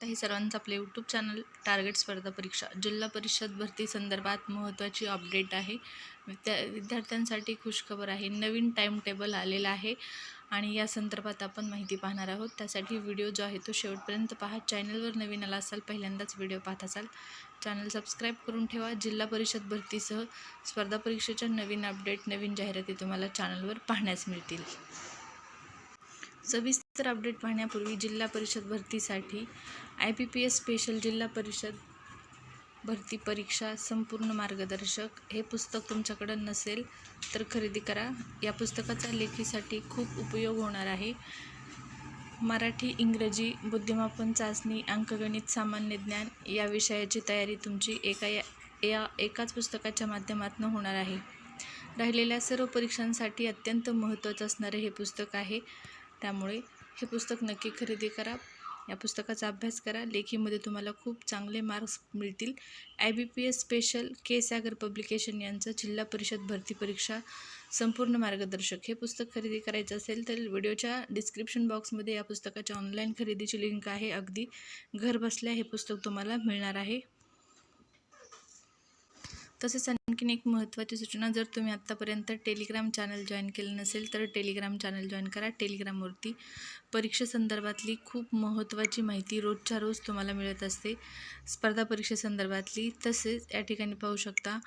हे सर्वांचं आपलं यूट्यूब चॅनल टार्गेट स्पर्धा परीक्षा जिल्हा परिषद भरती संदर्भात महत्त्वाची अपडेट आहे. विद्या विद्यार्थ्यांसाठी खुशखबर आहे. नवीन टाईम टेबल आलेला आहे. आणि या संदर्भात आपण माहिती पाहणार आहोत. त्यासाठी व्हिडिओ जो आहे तो शेवटपर्यंत पहा. चॅनलवर नवीन आला असाल पहिल्यांदाच व्हिडिओ पाहत असाल चॅनल सबस्क्राईब करून ठेवा. जिल्हा परिषद भरतीसह स्पर्धा परीक्षेच्या नवीन अपडेट नवीन जाहिराती तुम्हाला चॅनलवर पाहण्यास मिळतील. सविस्तर अपडेट पाहण्यापूर्वी जिल्हा परिषद भरतीसाठी I P P S special जिल्हा परिषद भरती परीक्षा संपूर्ण मार्गदर्शक. हे पुस्तक तुमच्याकडं नसेल तर खरेदी करा. या पुस्तकाचा लेखीसाठी खूप उपयोग होणार आहे. मराठी इंग्रजी बुद्धिमापन चाचणी अंकगणित सामान्य ज्ञान या विषयाची तयारी तुमची एका या या एकाच पुस्तकाच्या माध्यमातून होणार आहे. राहिलेल्या सर्व परीक्षांसाठी अत्यंत महत्त्वाचं असणारे हे पुस्तक आहे. त्यामुळे हे पुस्तक नक्की खरेदी करा. या पुस्तकाचा अभ्यास करा. लेखीमध्ये तुम्हाला खूप चांगले मार्क्स मिळतील. I B P S special K Sagar publication यांचं जिल्हा परिषद भरती परीक्षा संपूर्ण मार्गदर्शक. हे पुस्तक खरेदी करायचं असेल तर व्हिडिओच्या डिस्क्रिप्शन बॉक्समध्ये या पुस्तकाच्या ऑनलाईन खरेदीची लिंक आहे. अगदी घर बसल्या हे पुस्तक तुम्हाला मिळणार आहे. तसेच आणखीन एक महत्त्वाची सूचना जर तुम्ही आत्तापर्यंत टेलिग्राम चॅनल जॉईन केलं नसेल तर टेलिग्राम चॅनल जॉईन करा. टेलिग्रामवरती परीक्षेसंदर्भातली खूप महत्त्वाची माहिती रोजच्या रोज तुम्हाला मिळत असते. स्पर्धा परीक्षेसंदर्भातली तसेच या ठिकाणी पाहू शकता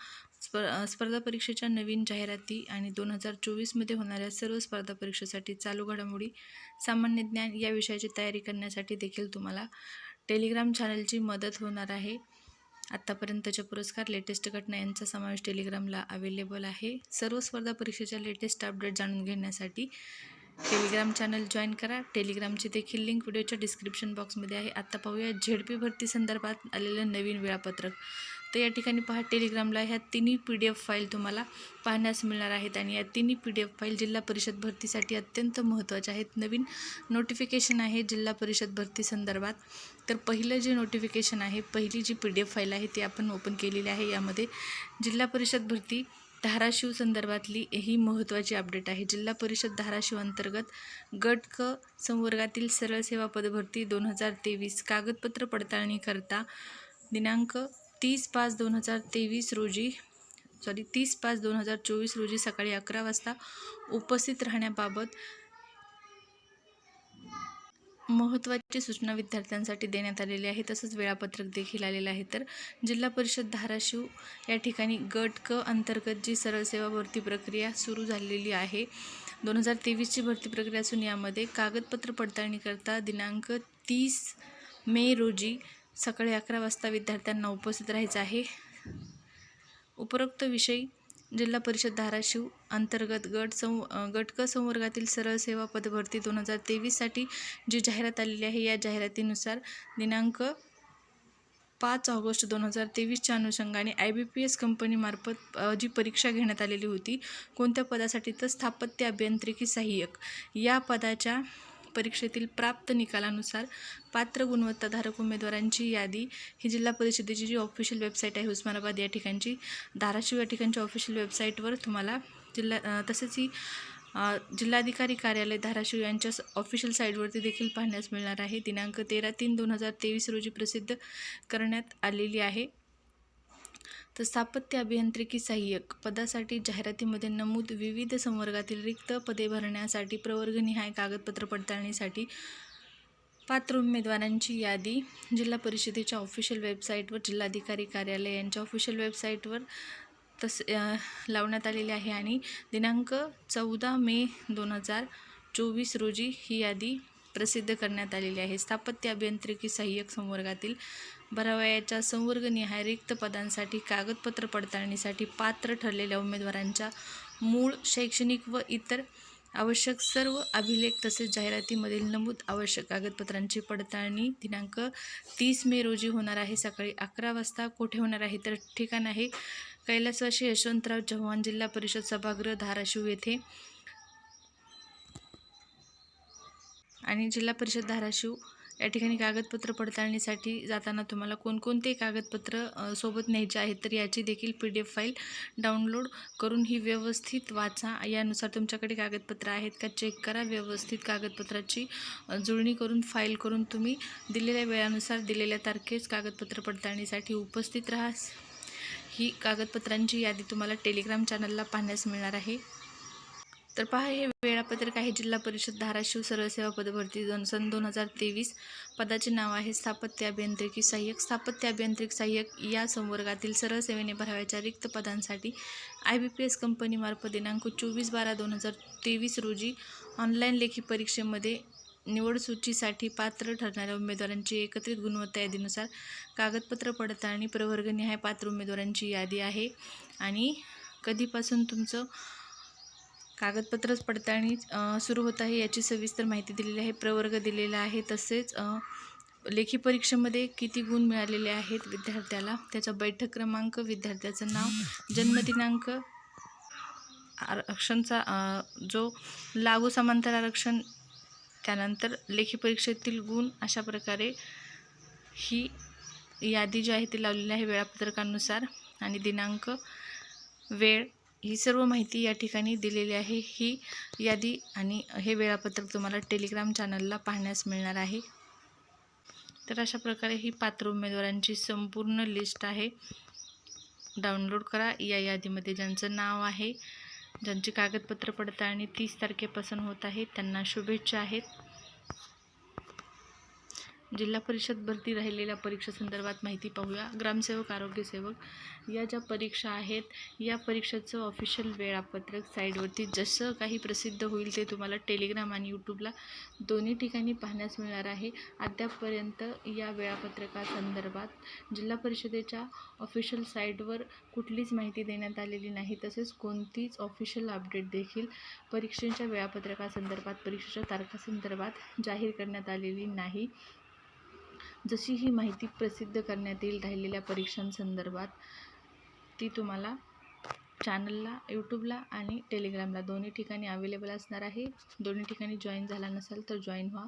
स्प स्पर्धा परीक्षेच्या नवीन जाहिराती आणि दोन हजार चोवीसमध्ये होणाऱ्या सर्व स्पर्धा परीक्षेसाठी चालू घडामोडी सामान्य ज्ञान या विषयाची तयारी करण्यासाठी देखील तुम्हाला टेलिग्राम चॅनलची मदत होणार आहे. आत्तापर्यंतचे पुरस्कार लेटेस्ट घटना यांचा समावेश टेलिग्रामला अवेलेबल आहे. सर्व स्पर्धा परीक्षेच्या लेटेस्ट अपडेट जाणून घेण्यासाठी टेलिग्राम चॅनल जॉईन करा. टेलिग्रामची देखील लिंक व्हिडिओच्या डिस्क्रिप्शन बॉक्समध्ये आहे. आत्ता पाहूया झेडपी भरती संदर्भात आलेलं नवीन वेळापत्रक. तर या ठिकाणी पहा टेलिग्रामला ह्या तिन्ही पी डी एफ फाईल तुम्हाला पाहण्यास मिळणार आहेत आणि या तिन्ही पी डी एफ फाईल जिल्हा परिषद भरतीसाठी अत्यंत महत्त्वाच्या आहेत. नवीन नोटिफिकेशन आहे जिल्हा परिषद भरती संदर्भात. तर पहिलं जे नोटिफिकेशन आहे पहिली जी पी डी एफ फाईल आहे ती आपण ओपन केलेली आहे. यामध्ये जिल्हा परिषद भरती धाराशिव संदर्भातली ही महत्त्वाची अपडेट आहे. जिल्हा परिषद धाराशिव अंतर्गत गट क संवर्गातील सरळ सेवा पदभरती दोन हजार तेवीस कागदपत्र पडताळणी करता दिनांक तीस पाच दोन हजार तेवीस रोजी सॉरी तीस पाच दोन हजार चोवीस रोजी सकाळी अकरा वाजता उपस्थित राहण्याबाबत महत्त्वाची सूचना विद्यार्थ्यांसाठी देण्यात आलेली आहे. तसंच वेळापत्रक देखील आलेलं आहे. तर जिल्हा परिषद धाराशिव या ठिकाणी गट क अंतर्गत जी सरळ सेवा भरती प्रक्रिया सुरू झालेली आहे दोन हजार तेवीसची भरती प्रक्रिया असून यामध्ये कागदपत्र पडताळणीकरता दिनांक तीस मे रोजी सकाळी अकरा वाजता विद्यार्थ्यांना उपस्थित राहायचं आहे. उपरोक्त विषय जिल्हा परिषद धाराशिव अंतर्गत गट सं गट क संवर्गातील सरळ सेवा पदभरती दोन हजार तेवीससाठी जी जाहिरात आलेली आहे या जाहिरातीनुसार दिनांक पाच ऑगस्ट दोन हजार तेवीसच्या अनुषंगाने आय बी पी एस कंपनीमार्फत जी परीक्षा घेण्यात आलेली होती कोणत्या पदासाठी तर स्थापत्य अभियांत्रिकी सहाय्यक या पदाच्या परीक्षेतील प्राप्त निकालानुसार पात्र गुणवत्ताधारक उमेदवारांची यादी. ही जिल्हा परिषदेची जी ऑफिशियल वेबसाईट आहे उस्मानाबाद या ठिकाणची. धाराशिव या ठिकाणच्या ऑफिशियल वेबसाईटवर तुम्हाला जिल्हा तसेच ही जिल्हाधिकारी कार्यालय धाराशिव यांच्या ऑफिशियल साईटवरती देखील पाहण्यास मिळणार आहे. दिनांक तेरा तीन दोन हजार तेवीस रोजी प्रसिद्ध करण्यात आलेली आहे. तर स्थापत्य अभियांत्रिकी सहाय्यक पदासाठी जाहिरातीमध्ये नमूद विविध संवर्गातील रिक्त पदे भरण्यासाठी प्रवर्गनिहाय कागदपत्र पडताळणीसाठी पात्र उमेदवारांची यादी जिल्हा परिषदेच्या ऑफिशियल वेबसाईटवर जिल्हाधिकारी कार्यालय यांच्या ऑफिशियल वेबसाईटवर तस लावण्यात आलेली आहे आणि दिनांक चौदा मे दोन हजार चोवीस रोजी ही यादी प्रसिद्ध करण्यात आलेली आहे. स्थापत्य अभियांत्रिकी सहाय्यक संवर्गातील भरावयाच्या संवर्गनिहाय रिक्त पदांसाठी कागदपत्र पडताळणीसाठी पात्र ठरलेल्या उमेदवारांच्या मूळ शैक्षणिक व इतर आवश्यक सर्व अभिलेख तसेच जाहिरातीमधील नमूद आवश्यक कागदपत्रांची पडताळणी दिनांक तीस मे रोजी होणार आहे. सकाळी अकरा वाजता कोठे होणार आहे तर ठिकाण आहे कैलासवाशी यशवंतराव चव्हाण जिल्हा परिषद सभागृह धाराशिव येथे. आणि जिल्हा परिषद धाराशिव या ठिकाणी कागदपत्र पडताळणीसाठी जाताना तुम्हाला कोणकोणते कागदपत्र सोबत न्यायचे आहेत तर याची देखील P D F file download करून ही व्यवस्थित वाचा. यानुसार तुमच्याकडे कागदपत्र आहेत का चेक करा. व्यवस्थित कागदपत्राची जुळणी करून फाईल करून तुम्ही दिलेल्या वेळानुसार दिलेल्या तारखेस कागदपत्र पडताळणीसाठी उपस्थित राहा ही कागदपत्रांची यादी तुम्हाला टेलिग्राम चॅनलला पाहण्यास मिळणार आहे. तर पहा हे वेळापत्रक आहे. जिल्हा परिषद धाराशिव सरळसेवा पदभरती दोन सन दोन हजार तेवीस. पदाचे नाव आहे स्थापत्य अभियांत्रिकी सहाय्यक. स्थापत्य अभियांत्रिक सहाय्यक या संवर्गातील सरळ सेवेने भरावयाच्या रिक्त पदांसाठी आय बी पी एस कंपनीमार्फत दिनांक चोवीस बारा दोन हजार तेवीस रोजी ऑनलाईन लेखी परीक्षेमध्ये निवड सूचीसाठी पात्र ठरणाऱ्या उमेदवारांची एकत्रित गुणवत्ता यादीनुसार कागदपत्र पडताळणी प्रवर्गनिहाय पात्र उमेदवारांची यादी आहे. आणि कधीपासून तुमचं कागदपत्रच पडताळणी सुरू होत आहे याची सविस्तर माहिती दिलेली आहे. प्रवर्ग दिलेला आहे तसेच लेखी परीक्षेमध्ये किती गुण मिळालेले आहेत विद्यार्थ्याला? त्याचा बैठक क्रमांक विद्यार्थ्याचं नाव जन्मदिनांक आरक्षणचा जो लागू समांतर आरक्षण त्यानंतर लेखी परीक्षेतील गुण अशा प्रकारे ही यादी जी आहे ती लावलेली आहे वेळापत्रकानुसार. आणि दिनांक वेळ ही सर्व माहिती या ठिकाणी दिलेली आहे. ही यादी आणि हे वेळापत्रक तुम्हाला टेलिग्राम चॅनलला पाहण्यास मिळणार आहे. तर अशा प्रकारे ही पात्र उमेदवारांची संपूर्ण लिस्ट आहे. डाउनलोड करा. या यादीमध्ये ज्यांचं नाव आहे ज्यांची कागदपत्र पडताळणी तीस तारखेपासून होत आहे त्यांना शुभेच्छा आहेत. जिल्हा परिषद भरती राहिलेल्या परीक्षा संदर्भात माहिती पाहूया. ग्रामसेवक आरोग्यसेवक या ज्या परीक्षा आहेत या परीक्षेचं ऑफिशियल वेळापत्रक साईडवरती जसं काही प्रसिद्ध होईल ते तुम्हाला टेलिग्राम आणि यूट्यूबला दोन्ही ठिकाणी पाहण्यास मिळणार आहे. अद्यापपर्यंत या वेळापत्रकासंदर्भात जिल्हा परिषदेच्या ऑफिशियल साईटवर कुठलीच माहिती देण्यात आलेली नाही तसेच कोणतीच ऑफिशियल अपडेट देखील परीक्षेच्या वेळापत्रकासंदर्भात परीक्षेच्या तारखासंदर्भात जाहीर करण्यात आलेली नाही. जशी ही माहिती प्रसिद्ध करण्यात येईल राहिलेल्या परीक्षांसंदर्भात ती तुम्हाला चॅनलला यूट्यूबला आणि टेलिग्रामला दोन्ही ठिकाणी अवेलेबल असणार आहे. दोन्ही ठिकाणी जॉईन झाला नसेल तर जॉईन व्हा.